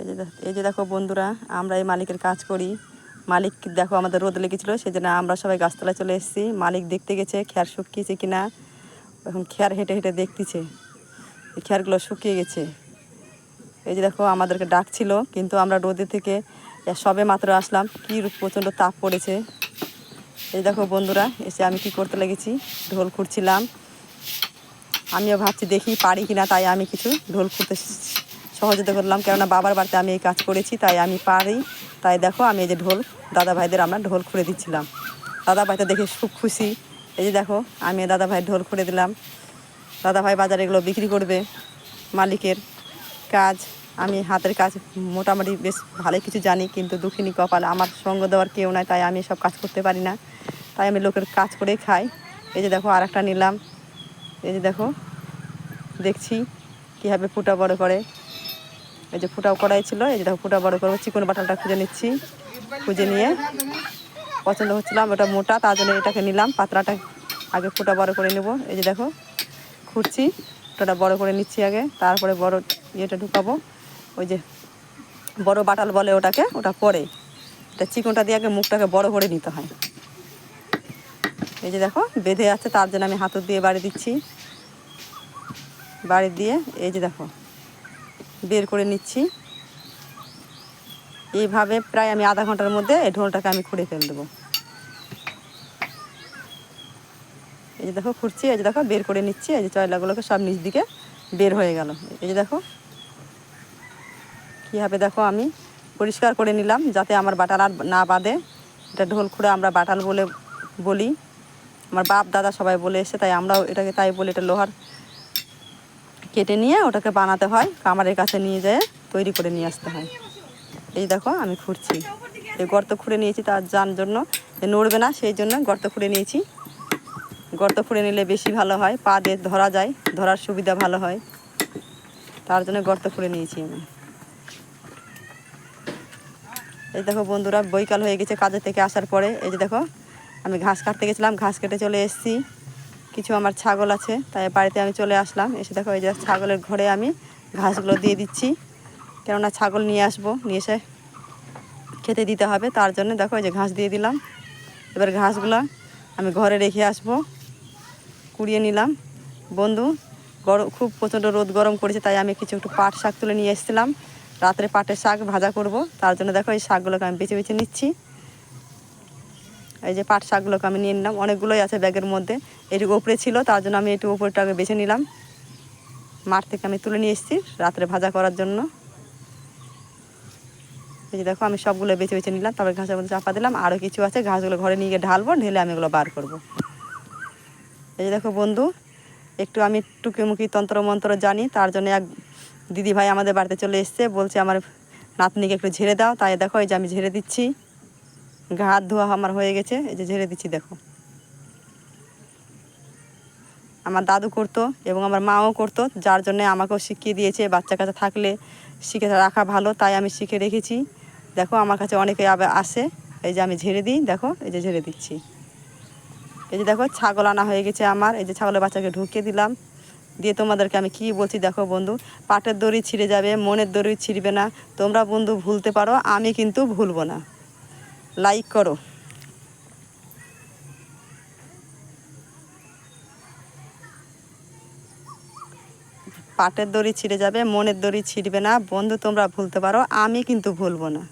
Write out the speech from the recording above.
এই যে দেখ- এই যে দেখো বন্ধুরা, আমরা এই মালিকের কাজ করি। মালিক দেখো আমাদের রোদ লেগেছিলো সেই জন্য আমরা সবাই গাছতলায় চলে এসেছি। মালিক দেখতে গেছে খেয়ার শুকিয়েছে কিনা। এখন খেয়ার হেঁটে হেঁটে দেখতেছে, এই খেয়ারগুলো শুকিয়ে গেছে। এই যে দেখো, আমাদেরকে ডাকছিল, কিন্তু আমরা রোদে থেকে সবে মাত্র আসলাম। কি প্রচণ্ড তাপ পড়েছে। এই দেখো বন্ধুরা, এসে আমি কি করতে লেগেছি? ঢোল খুঁড়ছিলাম। আমিও ভাবছি দেখি পারি কিনা, তাই আমি কিছু ঢোল খুঁড়তে সহযোগিতা করলাম, কেননা বাবার বাড়িতে আমি এই কাজ করেছি, তাই আমি পারি। তাই দেখো, আমি এই যে ঢোল, দাদা ভাইদের আমরা ঢোল খুঁড়ে দিচ্ছিলাম। দাদা ভাই তো দেখে খুব খুশি। এই যে দেখো, আমি দাদা ভাই ঢোল খুঁড়ে দিলাম। দাদা ভাই বাজারে এগুলো বিক্রি করবে, মালিকের কাজ। আমি হাতের কাজ মোটামুটি বেশ ভালোই কিছু জানি, কিন্তু দুঃখিনী কপাল, আমার সঙ্গ দেওয়ার কেউ নাই, তাই আমি সব কাজ করতে পারি না। তাই আমি লোকের কাজ করেই খাই। এই যে দেখো আর একটা নিলাম। এই যে দেখো, দেখছি কীভাবে ফুটা বড় করে। এই যে ফুটাও করাই ছিল, এই যে দেখো ফুটা বড় করব, চিকন বাটালটা খুঁজে নিচ্ছি, খুঁজে নিয়ে। পছন্দ হচ্ছিলাম ওটা মোটা, তার জন্য এটাকে নিলাম, পাতলাটা আগে ফুটা বড় করে নেব। এই যে দেখো, খুঁড়ছি ওটা বড় করে নিচ্ছি আগে, তারপরে বড় ইয়েটা ঢুকাবো। ওই যে বড় বাটাল বলে ওটাকে, ওটা পরে। এটা চিকনটা দিয়ে আগে মুখটাকে বড় করে নিতে হয়। এই যে দেখো, বেঁধে আছে, তার জন্য আমি হাতুর দিয়ে বাড়ি দিচ্ছি। বাড়ি দিয়ে, এই যে দেখো। বের করে নিচ্ছি। এইভাবে প্রায় আমি আধা ঘণ্টার মধ্যে এই ঢোলটাকে আমি খুঁড়ে ফেল দেবো। এই যে দেখো খুঁড়ছি, এই যে দেখো বের করে নিচ্ছি, এই যে চয়লাগুলোকে সব নিচ দিকে বের হয়ে গেল। এই যে দেখো, কীভাবে দেখো আমি পরিষ্কার করে নিলাম যাতে আমার বাটাল আর না বাঁধে। এটা ঢোল খুঁড়ে আমরা বাটাল বলে বলি। আমার বাপ, দাদা সবাই বলে এসে, তাই আমরাও এটাকে তাই বলি এটা লোহার কেটে নিয়ে ওটাকে বানাতে হয় কামারের কাছে নিয়ে যেয়ে তৈরি করে নিয়ে আসতে হয়। এই দেখো, আমি খুঁড়ছি। এই গর্ত খুঁড়ে নিয়েছি তার যার জন্য। নড়বে না, সেই জন্য গর্ত খুঁড়ে নিয়েছি। গর্ত খুঁড়ে নিলে বেশি ভালো হয়, পা দিয়ে ধরা যায়, ধরার সুবিধা ভালো হয়। তার জন্য গর্ত খুঁড়ে নিয়েছি আমি। এই দেখো বন্ধুরা, বৈকাল হয়ে গেছে কাজের থেকে আসার পরে। এই যে দেখো, আমি ঘাস কাটতে গেছিলাম, ঘাস কেটে চলে এসেছি। কিছু আমার ছাগল আছে, তাই বাড়িতে আমি চলে আসলাম। এসে দেখো এই যে ছাগলের ঘরে আমি ঘাসগুলো দিয়ে দিচ্ছি। কেননা ছাগল নিয়ে আসব, নিয়ে এসে খেতে দিতে হবে, তার জন্য দেখো এই যে ঘাস দিয়ে দিলাম। এবার ঘাসগুলো আমি ঘরে রেখে আসব, কুড়িয়ে নিলাম। বন্ধু গরম খুব প্রচণ্ড রোদ গরম করেছে তাই আমি কিছু একটু পাট শাক তুলে নিয়ে এসেছিলাম। রাত্রে পাটের শাক ভাজা করব, তার জন্য দেখো এই শাকগুলোকে আমি বেছে বেছে নিচ্ছি। এই যে পাট শাকগুলোকে আমি নিয়ে নিলাম। অনেকগুলোই আছে ব্যাগের মধ্যে। এটুকু উপরে ছিল, তার জন্য আমি একটু উপরটাকে বেছে নিলাম। মাঠ থেকে আমি তুলে নিয়ে এসেছি রাত্রে ভাজা করার জন্য। এই যে দেখো, আমি সবগুলো বেছে বেছে নিলাম। তারপরে ঘাসের মধ্যে চাপা দিলাম। আরও কিছু আছে, ঘাসগুলো ঘরে নিয়ে গিয়ে ঢালবো, ঢেলে আমি এগুলো বার করব। এই যে দেখো বন্ধু, একটু আমি টুকিমুকি তন্ত্রমন্ত্র জানি, তার জন্য এক দিদি ভাই আমাদের বাড়িতে চলে এসছে। বলছে, আমার নাতনিকে একটু ঝেড়ে দাও। তাই দেখো, এই যে আমি ঝেড়ে দিচ্ছি। গা, হাত ধোয়া আমার হয়ে গেছে, এই যে ঝেড়ে দিচ্ছি, দেখো। আমার দাদু করতো এবং আমার মাও করতো, যার জন্য আমাকেও শিখিয়ে দিয়েছে, বাচ্চা কাছে থাকলে শিখে রাখা ভালো, তাই আমি শিখে রেখেছি। দেখো, আমার কাছে অনেকে আসে, এই যে আমি ঝেড়ে দিই, দেখো, এই যে ঝেড়ে দিচ্ছি। এই যে দেখো, ছাগল আনা হয়ে গেছে আমার, এই যে ছাগলের বাচ্চাকে ঢুকিয়ে দিলাম। দিয়ে তোমাদেরকে আমি কি বলছি, দেখো বন্ধু, পাটের দড়ি ছিঁড়ে যাবে, মনের দড়ি ছিঁড়বে না। তোমরা বন্ধু ভুলতে পারো, আমি কিন্তু ভুলবো না। লাইক করো। পাটের দড়ি ছিঁড়ে যাবে, মনের দড়ি ছিঁড়বে না। বন্ধু, তোমরা ভুলতে পারো, আমি কিন্তু ভুলবো না।